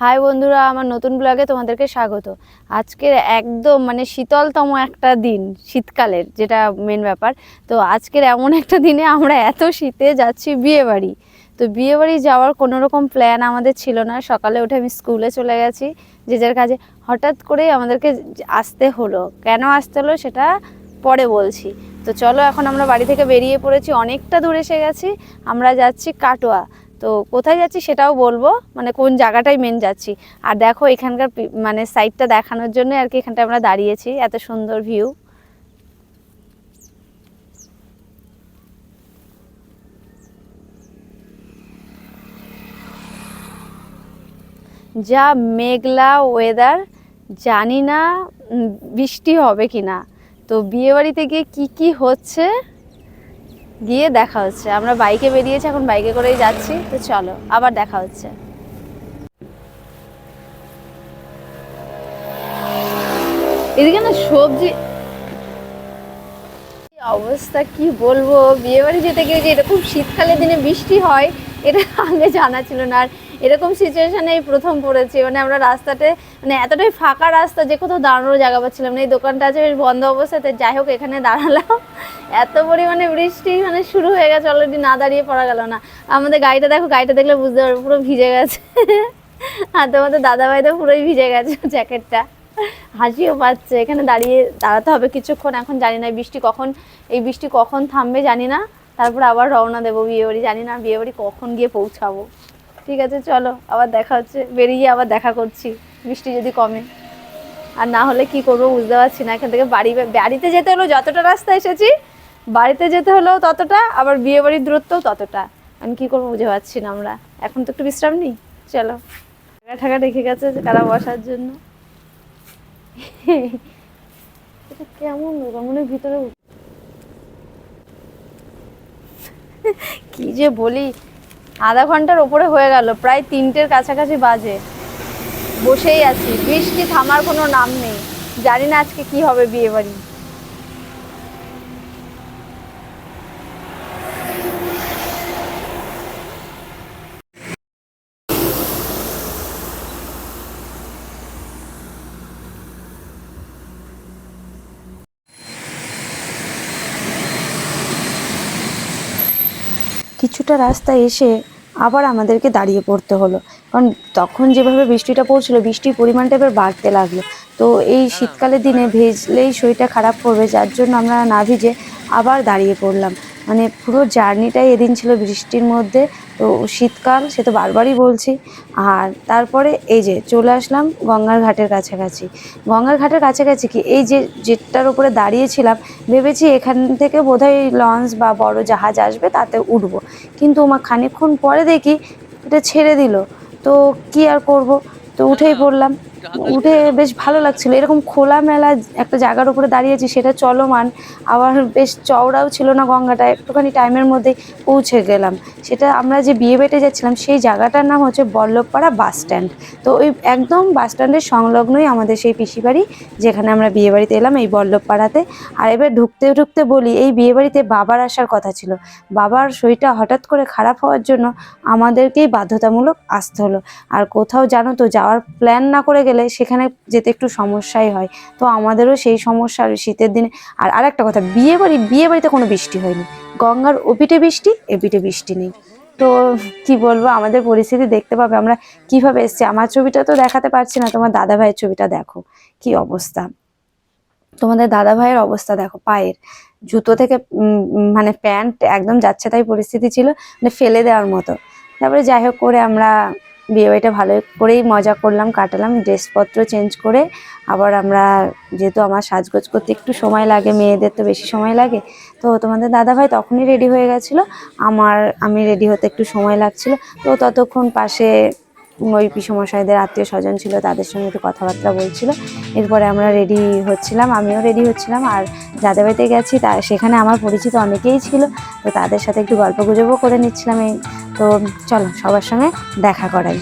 High বন্ধুরা, আমার নতুন ব্লগে তোমাদেরকে স্বাগত। আজকের একদম মানে শীতলতম একটা দিন, শীতকালের যেটা মেন ব্যাপার। তো আজকের এমন একটা দিনে আমরা এত শীতে যাচ্ছি বিয়েবাড়ি। তো বিয়েবাড়ি যাওয়ার কোনো রকম প্ল্যান আমাদের ছিল না। সকালে উঠে আমি স্কুলে চলে গেছি। যে যার কাজে হঠাৎ করেই আমাদেরকে আসতে হলো। কেন আসতে হলো সেটা পরে বলছি। তো চলো এখন আমরা বাড়ি থেকে বেরিয়ে পড়েছি। অনেকটা দূর এসে গেছি। আমরা যাচ্ছি কাটোয়া। তো কোথায় যাচ্ছি সেটাও বলব মানে কোন জায়গাটায় মেন যাচ্ছি। আর দেখো এখানকার মানে সাইডটা দেখানোর জন্য আর কি এখানটা আমরা দাঁড়িয়েছি, এত সুন্দর ভিউ যা মেঘলা ওয়েদার জানি না বৃষ্টি হবে কি না তো বিয়েবাড়িতে গিয়ে কি কি হচ্ছে? গিয়ে দেখা হচ্ছে। আমরা বাইকে বেরিয়েছি, এখন বাইকে করেই যাচ্ছি। তো চলো, আবার দেখা হচ্ছে। এদিকে না সবজি অবস্থা কি বলব? বিয়ে বাড়ি যেতে গিয়ে যে এরকম শীতকালের দিনে বৃষ্টি হয়, এটা আগে জানা ছিল না। আর এরকম সিচুয়েশনে এই প্রথম পড়েছি। মানে আমরা রাস্তাতে মানে এতটাই ফাঁকা রাস্তা যে কোথাও দাঁড়ানোর জায়গা পাচ্ছিলাম না। এই দোকানটা আছে বন্ধ অবস্থাতে, যাই হোক এখানে দাঁড়ালাম। এত পরিমাণে বৃষ্টি মানে শুরু হয়ে গেছে অলরেডি না দাঁড়িয়ে পড়া গেল না। আমাদের গাড়িটা দেখো, গাড়িটা দেখলে বুঝতে পারব, পুরো ভিজে গেছে। আর তোমাদের দাদাভাই তো পুরোই ভিজে গেছে জ্যাকেটটা হাসিও পাচ্ছে, এখানে দাঁড়িয়ে দাঁড়াতে হবে কিছুক্ষণ। এখন জানি না বৃষ্টি কখন, এই বৃষ্টি কখন থামবে জানি না। তারপর আবার রওনা দেবো বিয়ে বাড়ি জানি না বিয়ে বাড়ি কখন গিয়ে পৌঁছাবো। ঠিক আছে, চলো, আবার দেখা হচ্ছে, বেরিয়ে আবার দেখা করছি, বৃষ্টি যদি কমে। আর না হলে কি করব বুঝতে পারছি না, এখান থেকে বাড়ি, বাড়িতে যেতে হলো যতটা রাস্তা এসেছি, বাড়িতে যেতে হলো ততটা, আবার বিয়ে বাড়ির দূরত্বও ততটা। আমি কি করব বুঝে পাচ্ছি না আমরা। এখন তো একটু বিশ্রাম নিই, চলো। টাকা ঠাকা রেখে গেছে কারা বসার জন্য। কেমন মনে ভিতরে কি যে বলি আধা ঘণ্টার ওপরে হয়ে গেল, প্রায় তিনটের কাছাকাছি বাজে। বসেই আছি, বৃষ্টি থামার কোনো নাম নেই। জানি না আজকে কি হবে বিয়ে কিছুটা রাস্তা এসে আবার আমাদেরকে দাঁড়িয়ে পড়তে হলো। কারণ তখন যেভাবে বৃষ্টিটা পড়ছিল, বৃষ্টির পরিমাণটা এবার বাড়তে লাগল। তো এই শীতকালের দিনে ভেজলেই শরীরটা খারাপ করবে, যার জন্য আমরা না ভিজে আবার দাঁড়িয়ে পড়লাম। মানে পুরো জার্নিটাই এদিন ছিল বৃষ্টির মধ্যে, তো শীতকাল সে তো বারবারই বলছি। আর তারপরে এই যে চলে আসলাম গঙ্গার ঘাটের কাছাকাছি। গঙ্গার ঘাটের কাছাকাছি কি? এই যে জেটটার উপরে দাঁড়িয়েছিলাম, ভেবেছি এখান থেকে বোধহয় লঞ্চ বা বড় জাহাজ আসবে, তাতে উঠব। কিন্তু আমার খানিকক্ষণ পরে দেখি এটা ছেড়ে দিল। তো কি আর করব? তো উঠেই পড়লাম। উঠে বেশ ভালো লাগছিল। এরকম খোলামেলা একটা জায়গার উপরে দাঁড়িয়েছি সেটা চলমান। আবার বেশ চওড়াও ছিল না গঙ্গাটা একটুখানি টাইমের মধ্যেই পৌঁছে গেলাম। সেটা আমরা যে বিয়ে বেটে যাচ্ছিলাম সেই জায়গাটার নাম হচ্ছে বল্লভপাড়া বাস স্ট্যান্ড। তো ওই একদম বাস স্ট্যান্ডের সংলগ্নই আমাদের সেই পিসি বাড়ি যেখানে আমরা বিয়ে বাড়িতে এলাম এই বল্লভপাড়াতে। আর এবার ঢুকতে ঢুকতে বলি এই বিয়ে বাড়িতে বাবার আসার কথা ছিল। বাবার শরীরটা হঠাৎ করে খারাপ হওয়ার জন্য আমাদেরকেই বাধ্যতামূলক আসতে হলো। আর কোথাও জানো তো যাওয়ার প্ল্যান না করে গেলে সেখানে যেতে একটু সমস্যাই হয়। তো আমাদেরও সেই সমস্যা, আর শীতের দিনে, আর আরেকটা কথা বিয়ে বাড়ি বিয়ে বাড়িতে কোনো বৃষ্টি হয়নি। গঙ্গার ওপিটে বৃষ্টি, এপিটে বৃষ্টি নেই। তো কি বলব, আমাদের পরিস্থিতি দেখতে পাবে আমরা কীভাবে এসছি। আমার ছবিটা তো দেখাতে পারছি না, তোমার দাদা ভাইয়ের ছবিটা দেখো, কি অবস্থা। তোমাদের দাদা ভাইয়ের অবস্থা দেখো, পায়ের। জুতো থেকে মানে প্যান্ট একদম যাচ্ছে তাই পরিস্থিতি ছিল মানে ফেলে দেওয়ার মতো। তারপরে যাই হোক, করে আমরা বিয়েবাড়িটা ভালো করেই মজা করলাম, কাটালাম, ড্রেসপত্র চেঞ্জ করে আবার আমরা যেহেতু আমার সাজগোজ করতে একটু সময় লাগে, মেয়েদের তো বেশি সময় লাগে, তো তোমাদের দাদাভাই তখনই রেডি হয়ে গেছিল, আমার, আমি রেডি হতে একটু সময় লাগছিল, তো ততক্ষণ পাশে ওই পিসমশাইদের আত্মীয় স্বজন ছিল, তাদের সঙ্গে একটু কথাবার্তা বলছিল, এরপরে আমরা রেডি হচ্ছিলাম, আমিও রেডি হচ্ছিলাম, আর যাদের বাড়িতে গেছি, তা সেখানে আমার পরিচিত অনেকেই ছিল, তো তাদের সাথে একটু গল্প গুজবও করে নিচ্ছিলাম এই তো চলো সবার সঙ্গে দেখা করাই।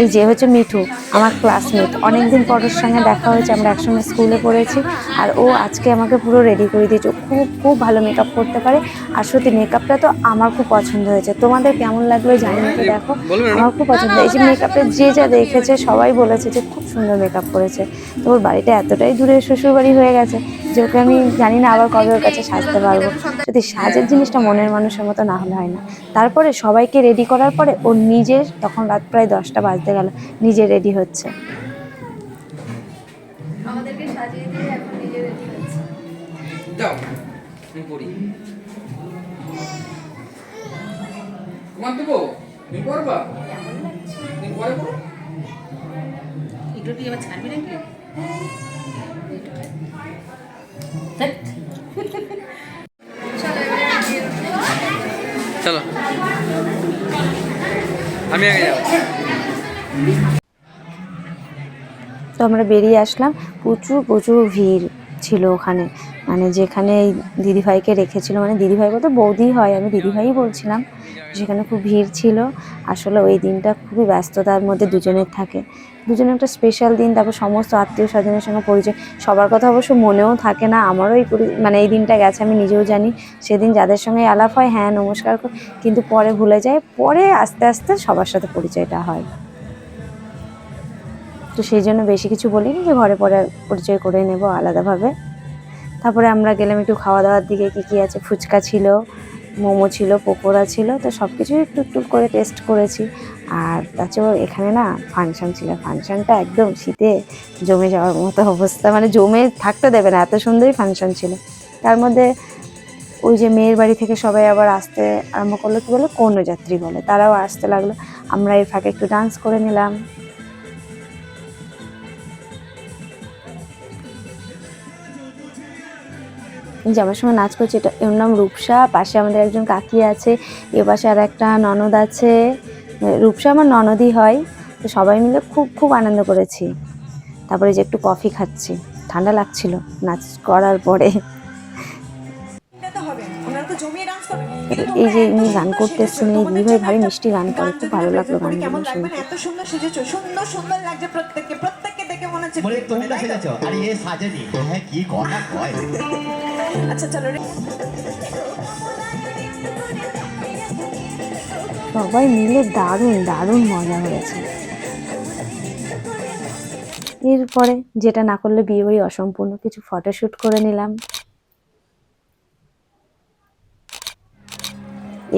এই যে হচ্ছে মিঠু আমার ক্লাসমেট অনেকদিন পর ওর সঙ্গে দেখা হয়েছে আমরা একসঙ্গে স্কুলে পড়েছি। আর ও আজকে আমাকে পুরো রেডি করে দিয়েছে। ও খুব খুব ভালো মেকআপ করতে পারে। আর সত্যি মেকআপটা তো আমার খুব পছন্দ হয়েছে। তোমাদের কেমন লাগল জানি না তো দেখো। আমার খুব পছন্দ এই যে মেকআপের যে যা দেখেছে সবাই বলেছে যে খুব সুন্দর মেকআপ করেছে। তো ওর বাড়িটা এতটাই দূরে শ্বশুরবাড়ি হয়ে গেছে যে ওকে আমি জানি না আবার কবে ওর কাছে সাজতে পারব। যদি সাজের জিনিসটা মনের মানুষের মতো না হলে হয় না। তারপরে সবাইকে রেডি করার পরে ও নিজের তখন রাত প্রায় দশটা বাজতে গেল নিজে রেডি হচ্ছে। আমাদেরকে সাজিয়ে দিয়ে এখন নিজে রেডি হচ্ছে। যাও আমি পড়ি। তোমার দেবো তুমি পড়বা? তুমি পরে পড়ো। এগুলো তুই আবার ছাড়বি নাকি? চলো। আমি আগে যাব তো আমরা বেরিয়ে আসলাম, প্রচুর প্রচুর ভিড় ছিল ওখানে। মানে যেখানে দিদিভাইকে রেখেছিল মানে দিদিভাই বলতে বৌদি হয়, আমি দিদিভাই বলছিলাম সেখানে খুব ভিড় ছিল। আসলে ওই দিনটা খুবই ব্যস্ততার মধ্যে দুজনের থাকে। দুজনে একটা স্পেশাল দিন, তারপর সমস্ত আত্মীয় স্বজনের সঙ্গে পরিচয়। সবার কথা অবশ্য মনেও থাকে না, আমারও এই মানে এই দিনটা গেছে, আমি নিজেও জানি। সেদিন যাদের সঙ্গে আলাপ হয় হ্যাঁ নমস্কার কর- কিন্তু পরে ভুলে যায়, পরে আস্তে আস্তে সবার সাথে পরিচয়টা হয়। তো সেই জন্য বেশি কিছু বলিনি যে ঘরে পরে পরিচয় করে নেব আলাদাভাবে। তারপরে আমরা গেলাম একটু খাওয়া দাওয়ার দিকে, কী কী আছে? ফুচকা ছিল, মোমো ছিল, পকোড়া ছিল, তো সব কিছুই একটু একটু করে টেস্ট করেছি। আর তাছাড়াও এখানে না ফাংশন ছিল। ফাংশনটা একদম শীতে জমে যাওয়ার মতো অবস্থা। মানে জমে থাকতে দেবে না, এত সুন্দরই ফাংশন ছিল। তার মধ্যে ওই যে মেয়ের বাড়ি থেকে সবাই আবার আসতে আরম্ভ করল, কী বলে? কন্যাযাত্রী বলে। তারাও আসতে লাগল। আমরা এর ফাঁকে একটু ডান্স করে নিলাম। যে আমার সঙ্গে নাচ করছে এটা এর নাম রূপসা পাশে আমাদের একজন কাকি আছে এ পাশে আর একটা ননদ আছে রূপসা আমার ননদই হয় তো সবাই মিলে খুব খুব আনন্দ করেছি। তারপরে যে একটু কফি খাচ্ছি ঠান্ডা লাগছিল নাচ করার পরে। তো হবে ওনারা তো জমিয়ে ডান্স করবে এই যে ইনি গান করতে এসছেন এই দিদিভাই ভারী মিষ্টি গান করে খুব ভালো লাগল কেমন গানগুলো লাগবে এত সুন্দর সেজেছো সুন্দর সুন্দর লাগছে প্রত্যেককে প্রত্যেককে দেখে মনে হচ্ছে বলে তোমরা? সেজেছ? আর এ সাজেনি হ্যাঁ কি কথা কয়। আচ্ছা চলো রে। সবাই মিলে দারুণ দারুণ মজা হয়েছে এরপরে যেটা না করলে বিয়ে বাড়ি অসম্পূর্ণ, কিছু ফটোশ্যুট করে নিলাম।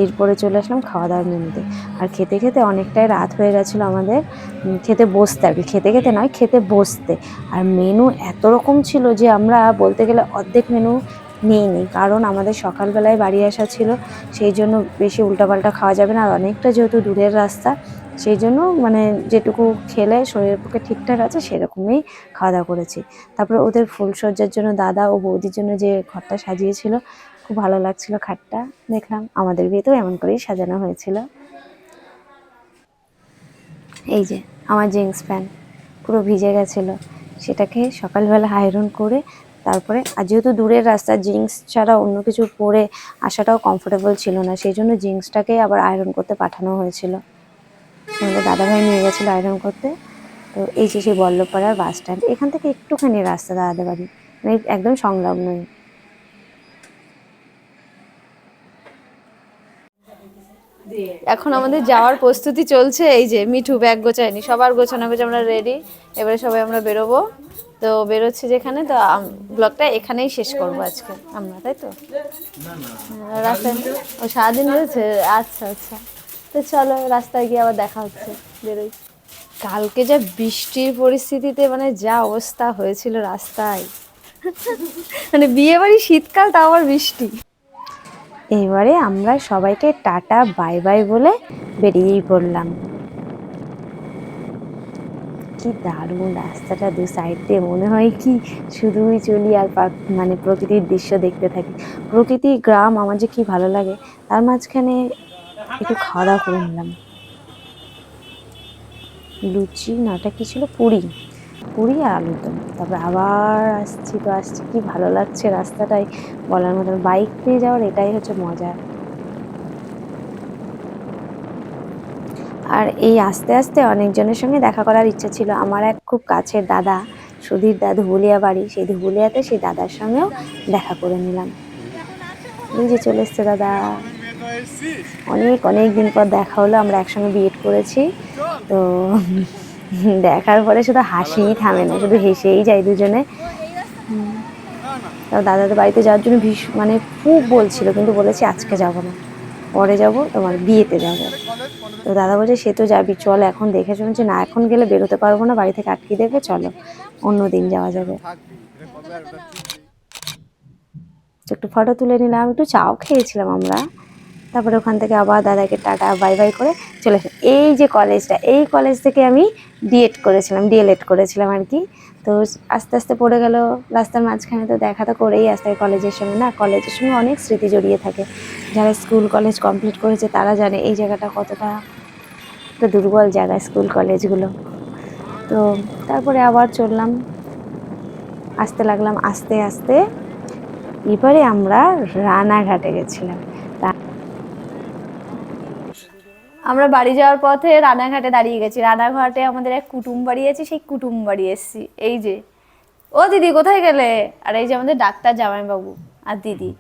এরপরে চলে আসলাম খাওয়া দাওয়ার মেনুতে। আর খেতে খেতে অনেকটাই রাত হয়ে গেছিল আমাদের। খেতে বসতে আর খেতে খেতে নয়, খেতে বসতে। আর মেনু এত রকম ছিল যে আমরা বলতে গেলে অর্ধেক মেনু নিই। নি কারণ আমাদের সকালবেলায় বাড়ি আসা ছিল, সেই জন্য বেশি উল্টাপাল্টা খাওয়া যাবে না। আর অনেকটা যেহেতু দূরের রাস্তা, সেই জন্য মানে যেটুকু খেলে শরীরের পক্ষে ঠিকঠাক আছে, সেরকমই খাওয়া দাওয়া করেছি। তারপরে ওদের ফুলসজ্জার জন্য দাদা ও বৌদির জন্য যে ঘরটা সাজিয়েছিল, খুব ভালো লাগছিল খাটটা। দেখলাম আমাদের বিয়েতেও এমন করেই সাজানো হয়েছিল। এই যে, আমার জিন্স প্যান্ট পুরো ভিজে গেছিল। সেটাকে সকালবেলা আয়রন করে তারপরে, আর যেহেতু দূরের রাস্তা জিন্স ছাড়া অন্য কিছু পরে আসাটাও কমফোর্টেবল ছিল না, সেই জন্য জিন্সটাকে আবার আয়রন করতে পাঠানো হয়েছিল। আমাদের দাদাভাই নিয়ে গেছিল আয়রন করতে। তো এই যে সেই বল্লভপাড়ার বাস স্ট্যান্ড এখান থেকে একটুখানি রাস্তা দাদাদের বাড়ি মানে একদম সংলগ্নই। এখন আমাদের যাওয়ার প্রস্তুতি চলছে এই যে মিঠু ব্যাগ গোছায়নি সবার গোছানো গোছ আমরা রেডি এবারে সবাই আমরা বেরোবো। তো বেরোচ্ছি যেখানে তো ব্লগটা এখানেই শেষ করব আজকে। আমরা তাই তো? হ্যাঁ, রাস্তায় ও সারাদিন রয়েছে? আচ্ছা আচ্ছা। তো চলো রাস্তায় গিয়ে আবার দেখা হচ্ছে বেরোই। কালকে যা বৃষ্টির পরিস্থিতিতে মানে যা অবস্থা হয়েছিল রাস্তায়। মানে বিয়ে বাড়ি শীতকাল তাও আবার বৃষ্টি। এবারে আমরা সবাইকে টাটা, বাই বাই বলে বেরিয়েই পড়লাম। কি দারুণ রাস্তাটা দু সাইড দিয়ে, মনে হয় কি শুধুই চলি আর মানে প্রকৃতির দৃশ্য দেখতে থাকি। প্রকৃতি, গ্রাম, আমার যে কি ভালো লাগে, তার মাঝখানে একটু খাওয়া দাওয়া করে নিলাম। লুচি নাটা কি ছিল? পুরি। পুরি আর আলুদম তারপরে আবার আসছি তো আসছি। কি ভালো লাগছে রাস্তাটাই বলার মতন বাইক নিয়ে যাওয়ার এটাই হচ্ছে মজা। আর এই আস্তে আস্তে অনেকজনের সঙ্গে দেখা করার ইচ্ছা ছিল। আমার এক খুব কাছের দাদা, সুধীর দা ধুবুলিয়া বাড়ি। সেই ধুবুলিয়াতে সেই দাদার সঙ্গেও দেখা করে নিলাম। যে চলে এসছে দাদা। অনেক অনেক দিন পর দেখা হলো। আমরা একসঙ্গে বিএড করেছি। তো দেখার পরে শুধু হাসিই থামে না, শুধু হেসেই যায় দুজনে। হুম। তো দাদাদের বাড়িতে যাওয়ার জন্য ভীষ মানে খুব বলছিল, কিন্তু বলেছি আজকে যাব না। পরে যাব, তোমার বিয়েতে যাব। তো দাদা বলছে, সে তো যাবি, চল এখন দেখে শুনছে না, এখন গেলে বেরোতে পারব না, বাড়ি থেকে আটকে দেবে, চলো, অন্য দিন যাওয়া যাবে। একটু ফটো তুলে নিলাম, একটু চাও খেয়েছিলাম আমরা। তারপরে ওখান থেকে আবার দাদাকে টাটা, বাই বাই করে চলে এসে এই যে কলেজটা এই কলেজ থেকে আমি ডিএড করেছিলাম ডিএলএড করেছিলাম আর কি। তো আস্তে আস্তে পড়ে গেল, রাস্তার মাঝখানে তো দেখা তো করেই আসতে কলেজের সঙ্গে। না কলেজের সঙ্গে অনেক স্মৃতি জড়িয়ে থাকে। যারা স্কুল কলেজ কমপ্লিট করেছে তারা জানে এই জায়গাটা কতটা একটা দুর্বল জায়গা স্কুল কলেজগুলো তো তারপরে আবার চললাম। আসতে লাগলাম, আস্তে আস্তে এবারে আমরা রানাঘাটে গেছিলাম তা- আমরা বাড়ি যাওয়ার পথে রানাঘাটে দাঁড়িয়ে গেছি। রানাঘাটে আমাদের এক কুটুম বাড়ি আছে, সেই কুটুম বাড়ি এসছি। এই যে, ও দিদি কোথায় গেলে? আর এই যে আমাদের ডাক্তার জামাইবাবু আর দিদি।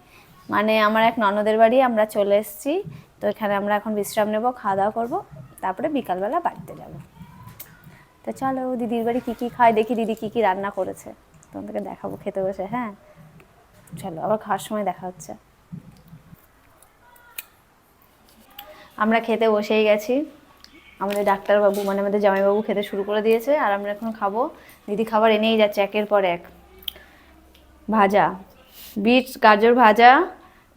মানে আমার এক ননদের বাড়ি, আমরা চলে এসেছি। তো এখানে আমরা এখন বিশ্রাম নেব, খাওয়া দাওয়া করব, তারপরে বিকালবেলা বাড়িতে যাব। তো চলো, দিদির বাড়ি কী কী খায়, দেখি দিদি কী কী রান্না করেছে। তোমাদেরকে দেখাবো খেতে বসে হ্যাঁ? চলো, আবার খাওয়ার সময় দেখা হচ্ছে। আমরা খেতে বসেই গেছি। আমাদের ডাক্তারবাবু মানে আমাদের জামাইবাবু খেতে শুরু করে দিয়েছে আর আমরা এখন খাব। দিদি খাবার এনেই যাচ্ছে একের পর এক। ভাজা। বিট গাজর ভাজা,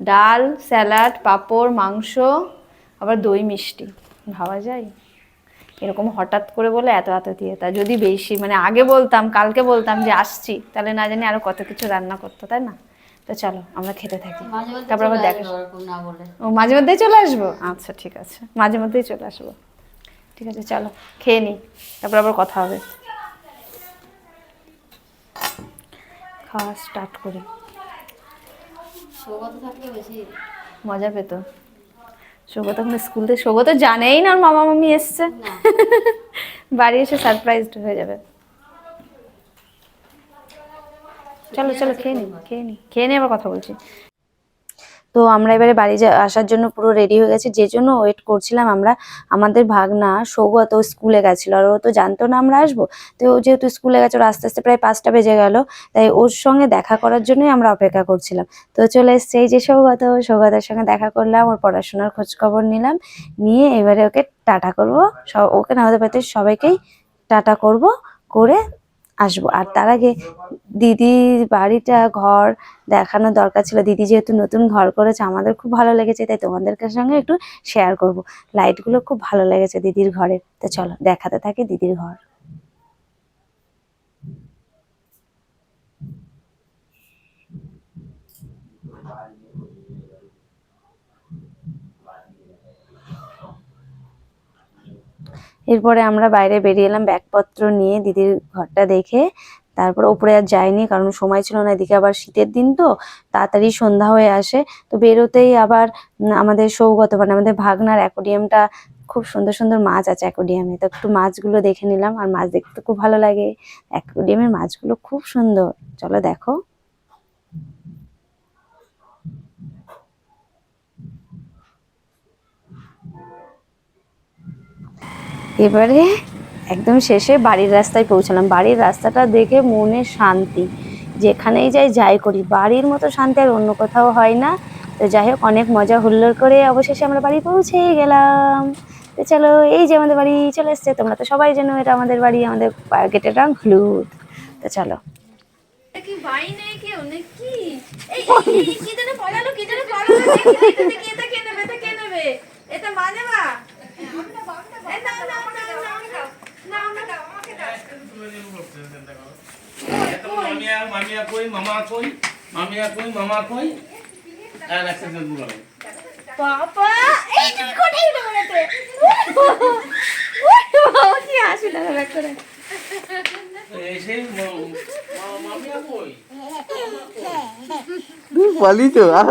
ডাল, স্যালাড, পাঁপড়, মাংস, আবার দই, মিষ্টি। ভাবা যায়? এরকম হঠাৎ করে বলে এত এত দিয়ে তা যদি বেশি মানে আগে বলতাম, কালকে বলতাম যে আসছি, তাহলে না জানি আরও কত কিছু রান্না করতো, তাই না? তো চলো আমরা খেতে থাকি। তারপর আবার দেখা ও মাঝে মধ্যেই চলে আসব? আচ্ছা ঠিক আছে। মাঝে মধ্যেই চলে আসব। ঠিক আছে চলো খেয়ে নিই তারপর আবার কথা হবে। খাওয়া স্টার্ট করি। মজা পেতো। সৌগত এখন স্কুল থেকে সৌগত জানেই না ওর মামা মামি এসছে বাড়ি এসে সারপ্রাইজড হয়ে যাবে। চলো চলো খেয়ে নি খেয়ে নি খেয়ে নিয়ে আবার কথা বলছি। তো আমরা এবারে বাড়ি আসার জন্য পুরো রেডি হয়ে গেছি যে জন্য ওয়েট করছিলাম আমরা। আমাদের ভাগনা সৌগত স্কুলে গেছিল আর ও তো জানতো না আমরা আসব। তো ও যেহেতু স্কুলে গেছে ওর আস্তে আস্তে প্রায় পাঁচটা বেজে গেল। তাই ওর সঙ্গে দেখা করার জন্যই আমরা অপেক্ষা করছিলাম। তো চলে এসছে এই যে সৌগত সৌগতের সঙ্গে দেখা করলাম ওর পড়াশোনার খোঁজ খবর নিলাম। নিয়ে এবারে ওকে টাটা করব। সব ওকে না আমাদের সবাইকেই টাটা করব করে আসব। আর তার আগে দিদি বাড়িটা ঘর দেখানোর দরকার ছিল। দিদি যেহেতু নতুন ঘর করেছে, আমাদের খুব ভালো লেগেছে, তাই তোমাদের সঙ্গে একটু শেয়ার করব। লাইটগুলো খুব ভালো লেগেছে দিদির ঘরে তো চলো, দেখাতে থাকে দিদির ঘর। এরপরে আমরা বাইরে বেরিয়ে এলাম, ব্যাগপত্র নিয়ে দিদির ঘরটা দেখে। তারপর ওপরে আর যাইনি, কারণ সময় ছিল না, এদিকে আবার শীতের দিন তো, তাড়াতাড়ি সন্ধ্যা হয়ে আসে। তো বেরোতেই আবার আমাদের সৌগত মানে আমাদের ভাগনার অ্যাকোডিয়ামটা, খুব সুন্দর সুন্দর মাছ আছে অ্যাকোডিয়ামে। তো একটু মাছগুলো দেখে নিলাম, আর মাছ দেখতে খুব ভালো লাগে। অ্যাকোডিয়ামের মাছগুলো খুব সুন্দর। চলো দেখো। এবারে একদম শেষে বাড়ির রাস্তায় পৌঁছালাম। বাড়ির রাস্তাটা দেখে মনে শান্তি। যেখানেই যাই যাই করি। বাড়ির মতো শান্তি আর অন্য কোথাও হয় না। তো যাই হোক, অনেক মজা হুল্লোড় করে অবশেষে আমরা বাড়ি পৌঁছে গেলাম। তো চলো, এই যে আমাদের বাড়ি চলে এসছে। তোমরা তো সবাই জানো, এটা আমাদের বাড়ি, আমাদের গেটের রং হলুদ। তো চলো। এটা কে মামিয়া কই মামা কই মামিয়া কই মামা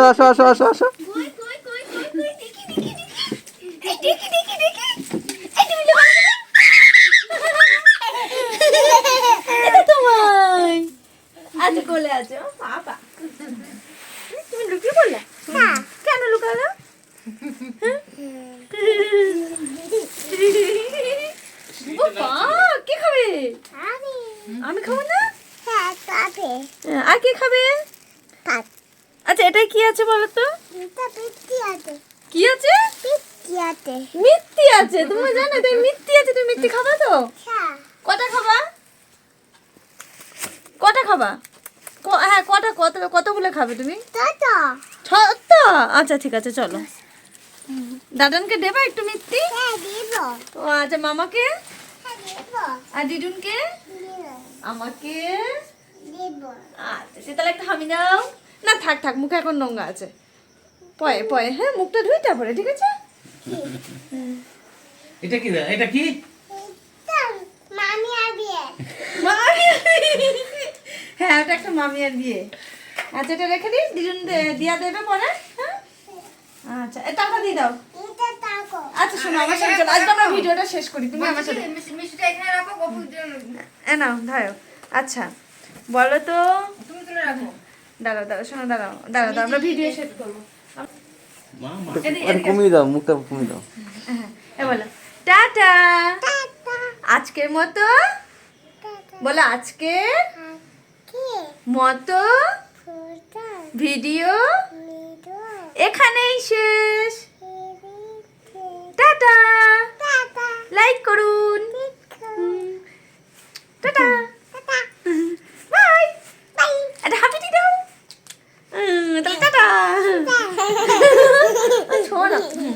আসো আসো আসো আসো কই কই কই কই কই দেখি দেখি দেখি এই দেখি দেখি দেখি এই তুমি বলে আছে ও বাবা তুমি লুকিয়ে পড়লে কেন লুকালো বাবা কি খাবে আমি খাব না হ্যাঁ, আর কি খাবে আচ্ছা এটাই কি আছে বলো তো কি আছে? মিথ্যি আছে। তুমি জানো তুমি মিথ্যি আছে তুমি মিথ্যি খাবা তো? কটা খাবা? কটা খাবা? ক- হ্যাঁ কটা কত কতগুলো খাবে তুমি? ছটা। আচ্ছা ঠিক আছে চলো। দাদানকে দেবা একটু মিথ্যি? ও আচ্ছা মামাকে? আর দিদুনকে? আমাকে? আচ্ছা সে তাহলে একটা হামি দাও না থাক থাক মুখে এখন নোংরা আছে। পয়ে পয়ে হ্যাঁ মুখটা ধুই তারপরে ঠিক আছে? এটা কি? এটা কি? মামিয়ার হ্যাঁ ওটা একটা মামিয়ার বিয়ে। আচ্ছা এটা রেখে দিদুন দিয়া দেবে পরে হ্যাঁ? আচ্ছা এ টাকা দিয়ে দাও। আচ্ছা শোনো আমার সাথে চলো আজকে আমরা ভিডিওটা শেষ করি তুমি আমার সাথে। মিষ্টিটা এখানে রাখো গপুর জন্য। এ নাও ধারো। আচ্ছা। বলো তো তুমি তুলে রাখো। দাঁড়াও দাঁড়াও শোনো দাদা দাদা দাঁড়াও আমরা ভিডিও শেষ করব। কমিয়ে দাও মুখটা হ্যাঁ বলো। টাটা। আজকের মতো? বলো আজকে মতো ভিডিও এখানেই শেষ। টাটা। লাইক করুন। টাটা। 我我